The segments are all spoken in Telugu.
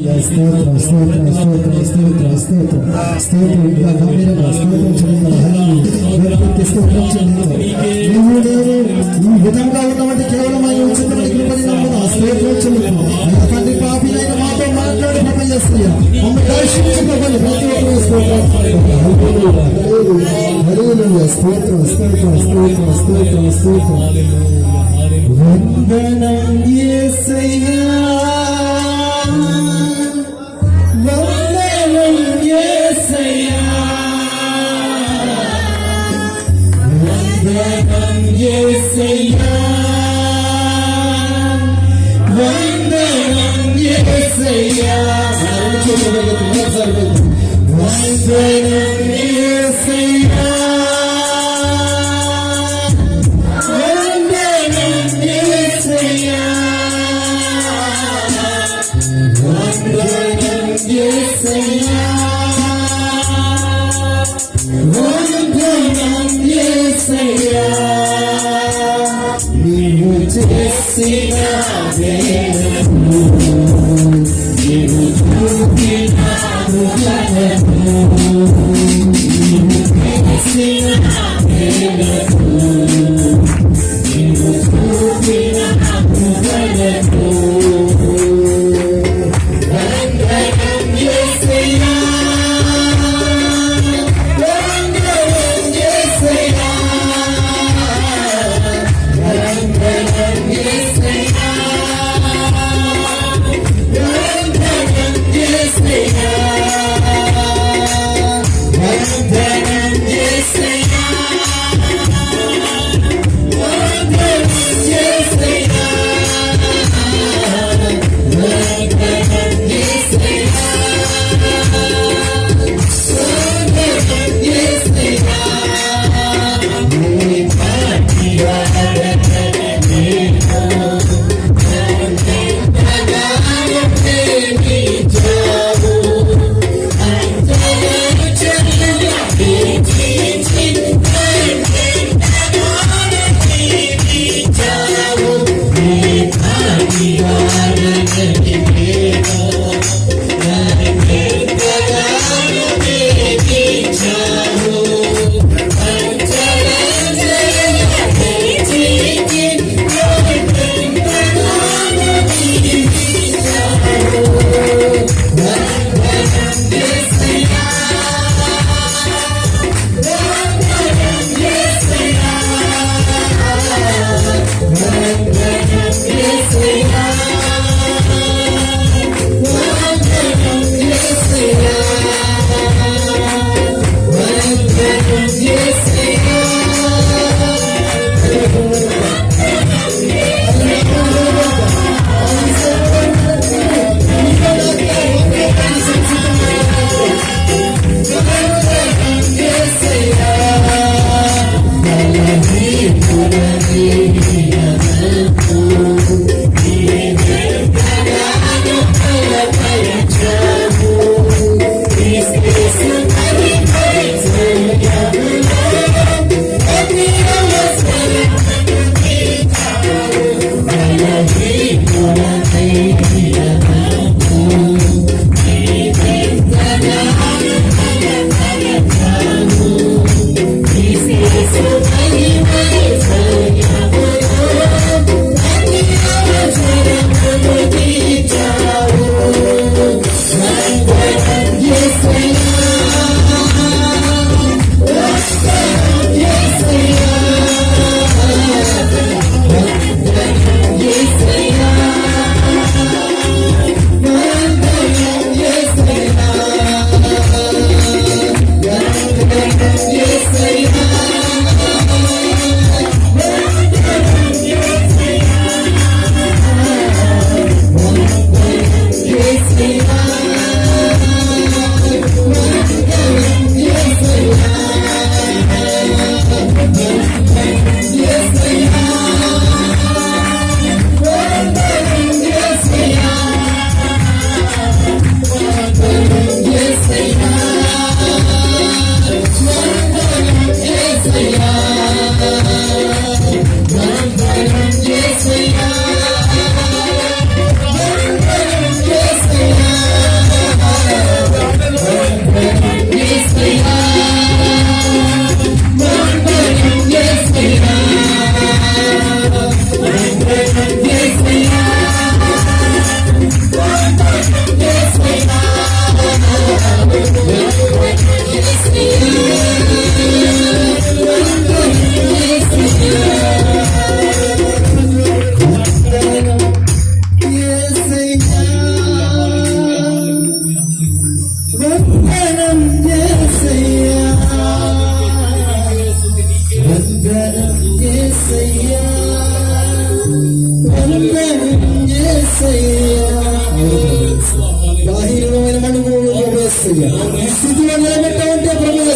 स्तोत्र యేసయ్యా మరణించేటప్పుడు ఒకసారి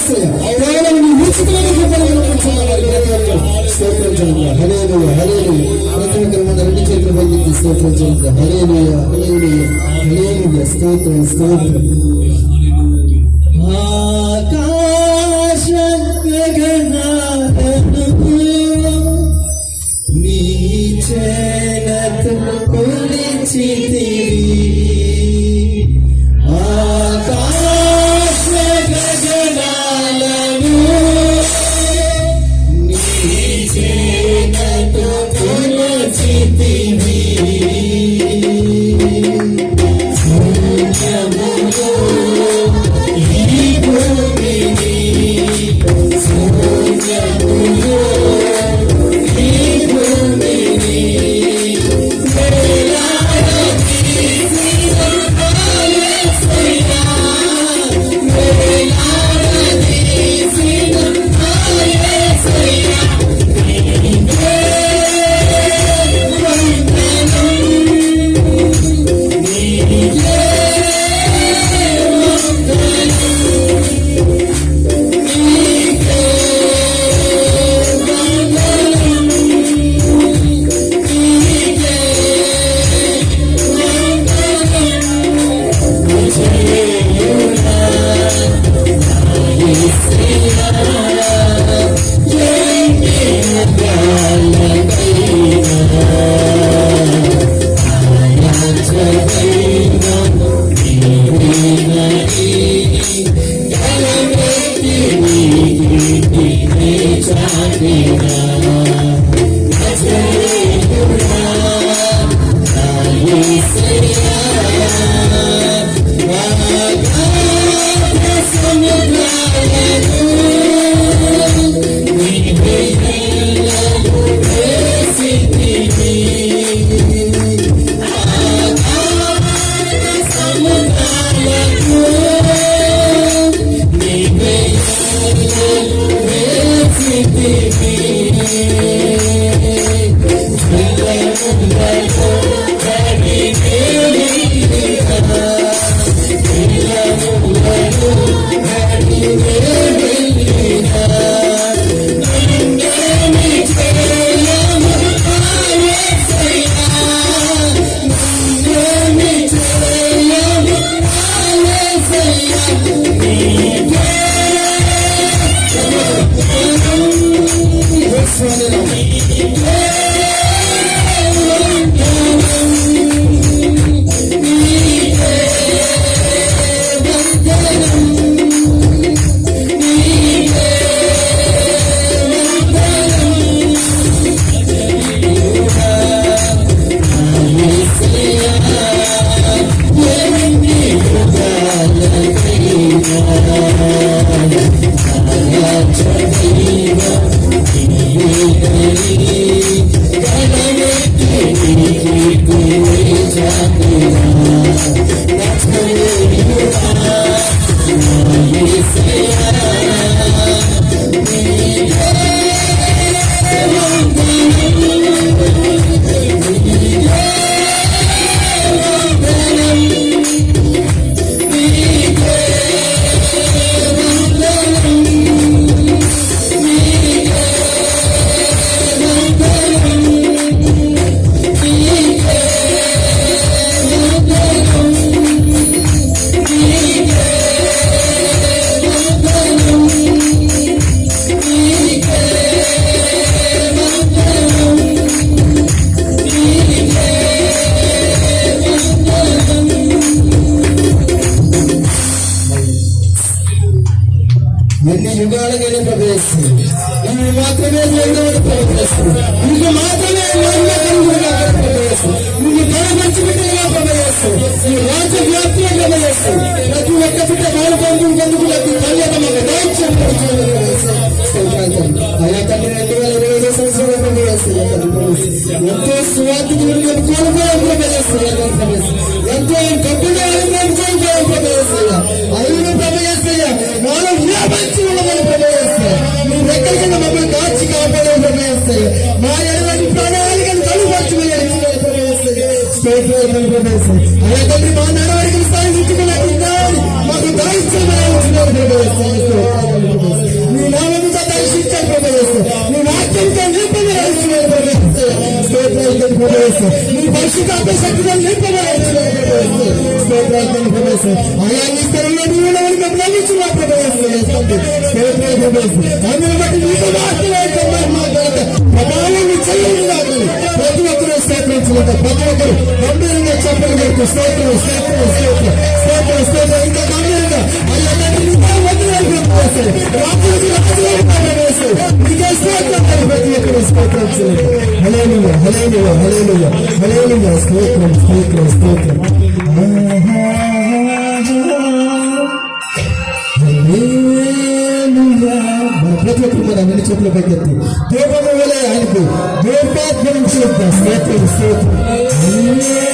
నిలబెట్టావంటే ప్రభు ఉచితమైన కృపను కనిపించుకున్నారు ప్రతి ఒక్కరు స్తోత్రం చెల్లిందా ప్రతి ఒక్కరు మన రెండు చేతులు స్తోత్రం స్తోత్రం స్తోత్రం. Yeah. Thank you. ఎన్ని యుగాలుగానే ప్రవేశిస్తుంది ఇవి మాత్రమే దేవుడు ప్రవేశిస్తుంది ఇవి మాత్రమే నమ్మకంగా ప్రవేశిస్తుంది ఇవి మంచి బిడ్డగా ప్రవేశిస్తుంది ఈ రాజ్య వ్యాప్తిగా ప్రవేశిస్తుంది ప్రతి ఒక్క బిడ్డ వాళ్ళు పొందుకు ప్రతి కళ్యాణ మాకు దాయిత్యం అయ్యా తండ్రి రెండు వేల ఇరవై ఐదు సంవత్సరాలు ప్రవేశిస్తుంది ఎంతో స్వార్థి ప్రవేశిస్తుంది ఎంతో కట్టుదల ప్రవేశిస్తుంది ప్రియదేశ అయ్యా తండ్రి మా నడవడికలు సాగించుకున్నట్టు మాకు దయచేసిన ప్రియదేశ నీ నామంతో దర్శించే ప్రియదేశ నీ వాక్యంతో ఒక్కరూ స్తోత్రించుకుంటా ప్రతి ఒక్కరు గంభీరంగా చెప్పలు కొడుతూ స్తోత్రం స్తోత్రం స్తోత్రం స్తోత్రం స్తోత్రం ఇంకా గంభీరంగా అయ్యా తండ్రి నీకే వందనాలు ప్రభేసి రాత్రికి రాత్రి మన ప్రతి ఒక్కరు మన అన్ని చేతుల పైకెత్తి దేవము వలె ఆయనకు దేవతాత్మను చేద్దాం. స్తోత్రం స్తోత్రం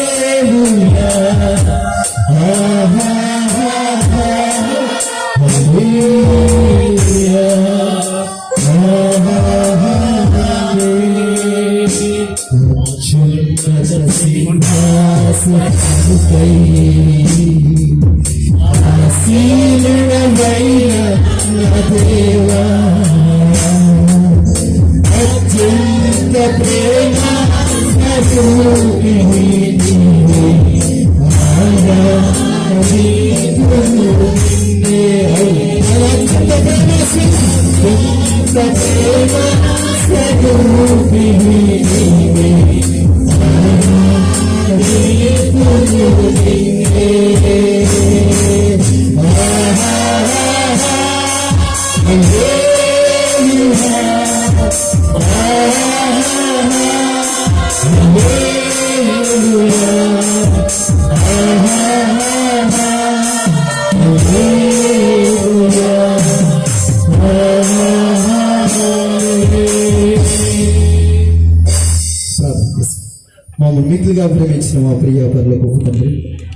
చేసిన మా ప్రియ పరులకు తండ్రి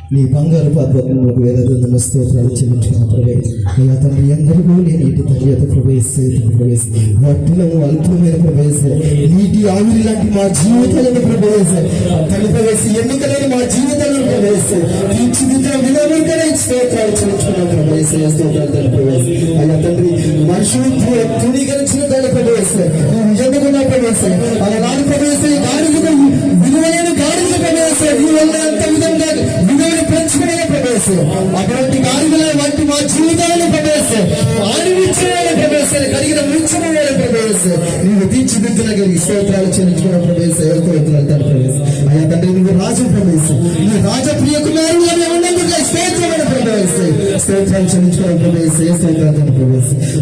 నీ బంగారు పాత్రకు వేద స్తోత్రాలు చెల్లించిన ప్రభే అయ్యా తండ్రి ఎందరికో లేని ఇటు ధన్యత ప్రవేశిస్తే ప్రవేశం వాటిలో అల్పమైన ప్రవేశం నీటి ఆవిరి లాంటి మా జీవితాలను ప్రవేశం తల్లి ప్రవేశం ఎన్నికలేని మా జీవితాలను ప్రవేశ తీర్చిదిద్దిన విధముగానే స్తోత్రాలు చెల్లించిన ప్రవేశం స్తోత్రాలు తల్లి ప్రవేశం అయ్యా తండ్రి మనుషులు ధృవీకరించిన దాని ప్రవేశ ఎన్నుకున్న ప్రవేశం అలా నాడు ప్రవేశం గాడిద విలువైన ప్రవేశ నీ అంత విధంగా విలువను పెంచుకునే ప్రవేశం. అటువంటి గాడిదల వంటి మా జీవితాలను ప్రవేశం. ఆడివిచ్చిన ప్రవేశ కలిగిన మించిన ప్రవేశ. నీవు తీర్చిదిద్దిన కలిగి స్తోత్రాలు చెల్లించుకున్న ప్రవేశ స్తోత్రాలు తన ప్రవేశ? అయ్యా తండ్రి నువ్వు రాజు ప్రవేశం. నువ్వు రాజప్రియ కుమారుడు అని ఉన్నందుకు స్తోత్రమైన ప్రవేశ. స్తోత్రాలు చెల్లించుకున్న ప్రవేశ స్తోత్రాలు తన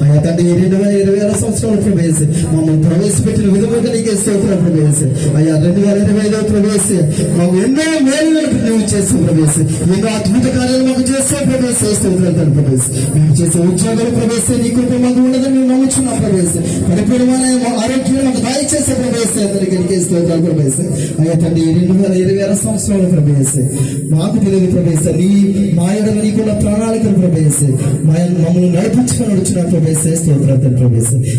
అయ్యా తండ్రి రెండు వేల ఇరవై ఆరు సంవత్సరాల ప్రవేశ మమ్మల్ని ప్రవేశపెట్టిన విధముగా నీకే స్తోత్రం ప్రవేశ అయ్యా రెండు వేల ఇరవై ఐదో ప్రవేశ మాకు ఎన్నో మేలు నువ్వు చేసే ప్రవేశ ఎన్నో అద్భుత కార్యాలు మాకు చేసే ప్రవేశ స్తోత్రాలు తన ప్రవేశ మేము చేసే ఉద్యోగాలు ప్రవేశ నీ కృప మాకు ఉండదని మేము నమ్ముచున్నాం ప్రవేశ పరిపూర్ణమైన ఆరోగ్యం మాకు దాయి చేసే ప్రవేశ అందరికీ నీకే స్తోత్రాలు ప్రవేశ అయ్యా తండ్రి రెండు వేల ఇరవై ఆరు సంవత్సరాల ప్రవేశ మాకు తెలియదు ప్రవేశ నీ మా ఎడల నీకున్న ప్రణాళికలు ప్రవేశ మా మమ్మల్ని నడిపించుకొని నడుచున్న ప్రవేశ స్తోత్రాలు తన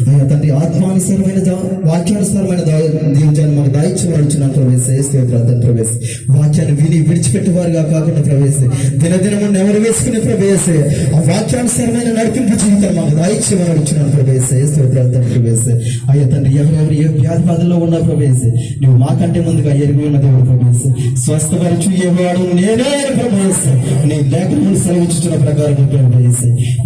అయ్యా తండ్రి ఆత్మానుసరమైన వాక్యానుసరమైన దీవజాన్ని మాకు దాయిచ్చి నడుచున్న ప్రవేశ స్తోత్రాలు తన వాక్యాన్ని విని విడిచిపెట్టేవారుగా కాకుండా ప్రవేశ దినదినము నెవరు వేసుకునే ప్రవేశ ఆ వాక్యానుసరమైన నడిపింపు జీవితం మాకు దాయిచ్చి నడుచున్న ప్రవేశ స్తోత్రాలు తన అయ్యా తండ్రి ఎవరెవరు ఏ వ్యాధి బాధల్లో ఉన్నా ప్రవేశ నువ్వు మాకంటే ముందుగా ఎరిగి ఉన్న దేవుడు ప్రవేశ స్వస్థపరచు ఏ వాడు నేనే ప్రవేశ నీ లేఖనములు సెలవిచ్చుచున్న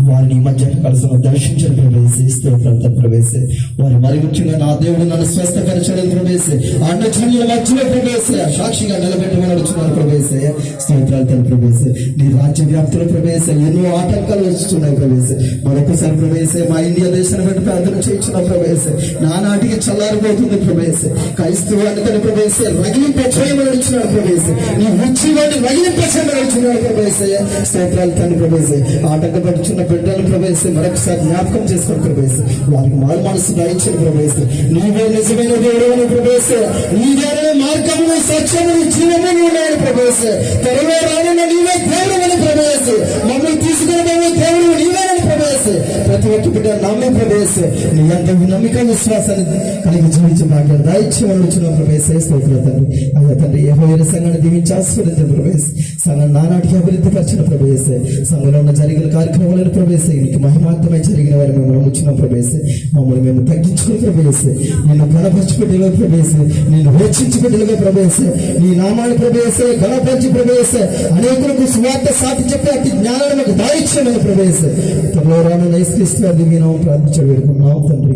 వారిని మధ్య కలసను దర్శించిన ప్రవేశ స్తోత్రాలతో తన ప్రవేశ మరి మరుగుచ్చుగా నా దేవుడు నన్ను స్వస్థపరచడం ప్రవేశ అన్న మధ్యలో ప్రవేశ సాక్షిగా నిలబెట్టమని అడుచున్నాను ప్రవేశ స్తోత్రాలతో ప్రవేశ నీ రాజ్య వ్యాప్తిలో ప్రవేశ ఎన్నో ఆటంకాలు వస్తున్నాయి ప్రవేశ మరొకసారి ప్రవేశ మా ఇండియా దేశాన్ని బట్టి ప్రార్థన చేయించిన ప్రవేశ నానాటికి చల్లారిపోతుంది ప్రవేశ క్రైస్తవాన్ని తన ప్రవేశ రగిలింప చేయమని అడుచున్నాడు ప్రవేశ నీ ఉచ్చివాడిని రగిలింప చేయమని అడుచున్నాడు ప్రవేశ స్తోత్రాలు తన ప్రవేశ ఆటంకపడుచున్న బిడ్డలు ప్రవేశ మరొకసారి జ్ఞాపకం చేసుకుని ప్రవేశ వారికి మారు మనసు దాయించిన ప్రవేశ నీవే నిజమైన దేవుడు అని ప్రవేశ నీవే మార్గమును సత్యమును జీవమును ఉన్నాయని ప్రవేశ త్వరలో రానున్న నీవే దేవుడు అని ప్రవేశ మమ్మల్ని తీసుకుని దేవుడు నీవే ప్రవేశ ప్రతి ఒక్క బిడ్డ నమ్మి ప్రవేశ నీ అంత నమ్మిక విశ్వాసాన్ని కలిగి జీవించి మాట్లాడు దాయిచ్చి వచ్చిన ప్రవేశ స్తోత్ర తండ్రి. అయ్యా తండ్రి ఏ సంఘాన్ని దీవించి ఆస్వాదించిన ప్రవేశ సంఘం నానాటికి అభివృద్ధి పరిచిన ప్రవేశ సంఘంలో ఉన్న జరిగిన కార్యక్రమాలను ప్రవేశ నీకు మహిమార్థమై జరిగిన వారి మేము వచ్చిన ప్రవేశ మమ్మల్ని మేము తగ్గించుకుని ప్రవేశ నేను గణపరిచి పెట్టిన ప్రవేశ నేను హెచ్చించి పెట్టినగా ప్రవేశ నీ నామాన్ని ప్రవేశ గణపరిచి ప్రవేశ అనేకులకు స్వార్థ సాటి చెప్పే అతి జ్ఞానాన్ని మాకు దాయిచ్చిన ప్రవేశ త్వరలో రాను నైస్క్రీస్తు అది మీ నామం ప్రార్థించడం వేడుకున్నాం తండ్రి